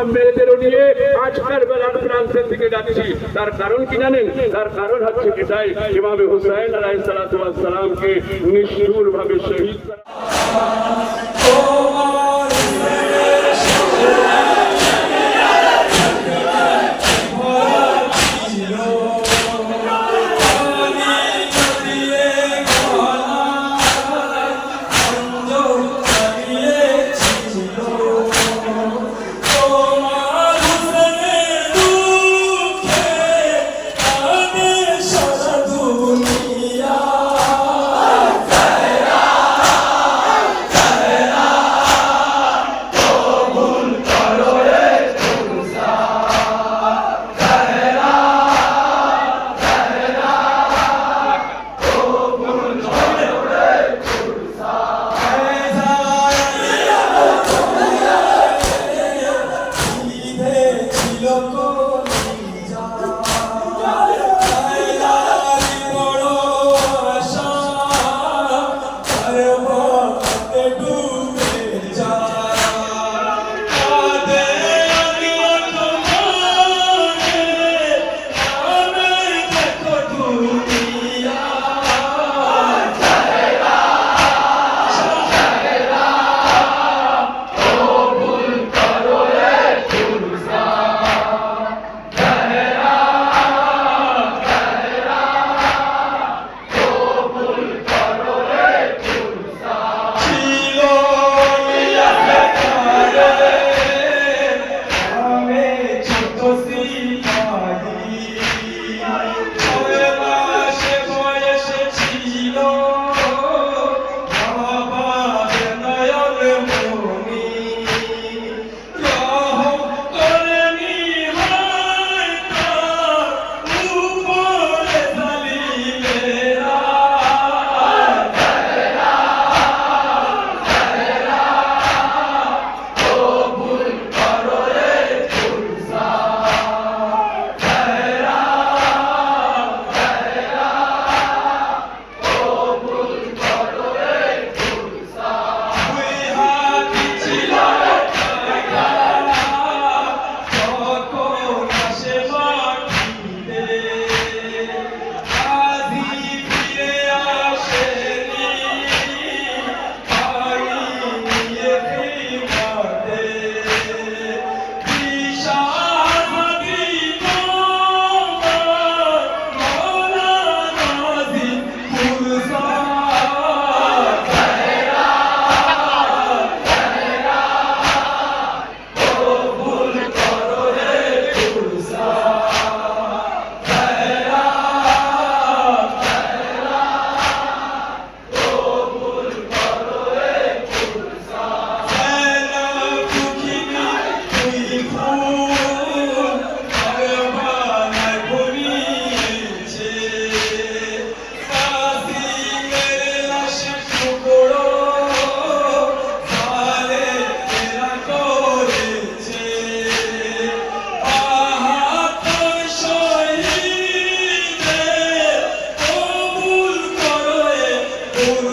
আমরা মেয়েদেরও নিয়ে আজকের বেলার প্রান্তের দিকে যাচ্ছি। তার কারণ কি জানেন? তার কারণ হচ্ছে এটাই। এভাবে হুসাইন আলাই সালাতামকে নিষ্ঠুর ভাবে শহীদ করা। povo